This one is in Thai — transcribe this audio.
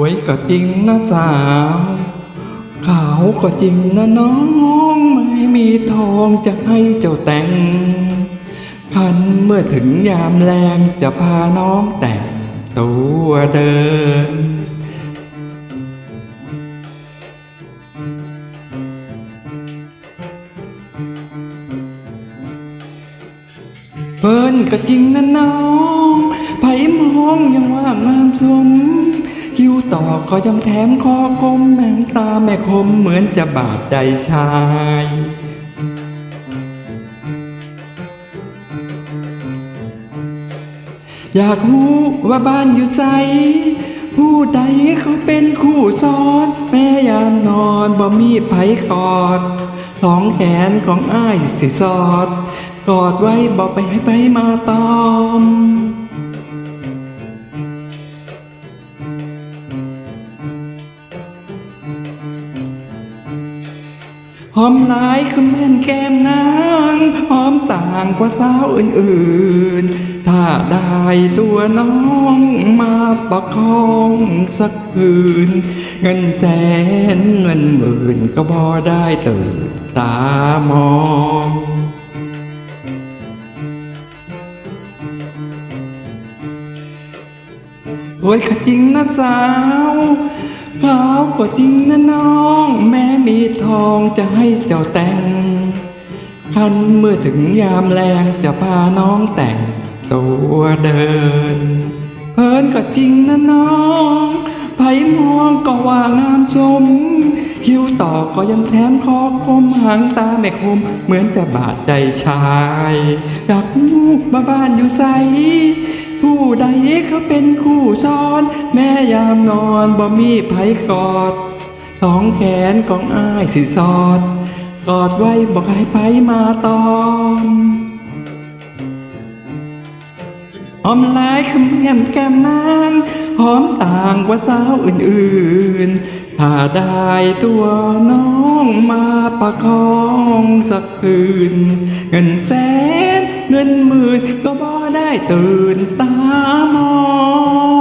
วยก็จริงนะสาวขาวก็จริงนะน้องไม่มีทองจะให้เจ้าแต่ง คันเมื่อถึงยามแรงจะพาน้องแต่งตัวเดินเพิ่นก็จริงนะน้องไผมองยังว่างามสม คิ้วต่อก็ยังแถมคอกลมแมงตาแม่คมเหมือนจะบาดใจชายอยากรู้ว่าบ้านอยู่ไสผู้ใดเขาเป็นคู่ซ้อนแม่ยามนอนบ่มีไผกอดสองแขนของอ้ายสิสอด กอดไว้บอกไปให้ไปมาตอม หอมหลายคือแม่นแก้มนางหอมต่างกว่าสาวอื่นๆ ถ้าได้ตัวน้องมาประคองสักคืน เงินแสนเงินหมื่นก็พอได้ตื่นตามอง โอ้ยก็จริงนะสาวขาวก็จริงนะน้อง แม้มีทองจะให้เจ้าแต่ง คันเมื่อถึงยามแรงจะพาน้องแต่งตัวเดิน เพิ่นก็จริงนะน้องไผมองก็ว่างามชม คิ้วต่อก็ยังแถมคอคมหางตาแม่คม เหมือนจะบาดใจชายอยากรู้มาบ้านอยู่ใส ผู้ใดเขาเป็นคู่ซ้อน แม่ยามนอนบ่มีไผกอดสองแขนของอ้ายสิสอด กอดไว้บอกให้ไผมาตอมหอมหลายคำแก้มแก้มนางหอมต่างกว่าสาวอื่นๆ ถ้าได้ตัวน้องมาประคองสักคืน เงินแสน เงินหมื่นก็บ่ได้ตื่นตามอง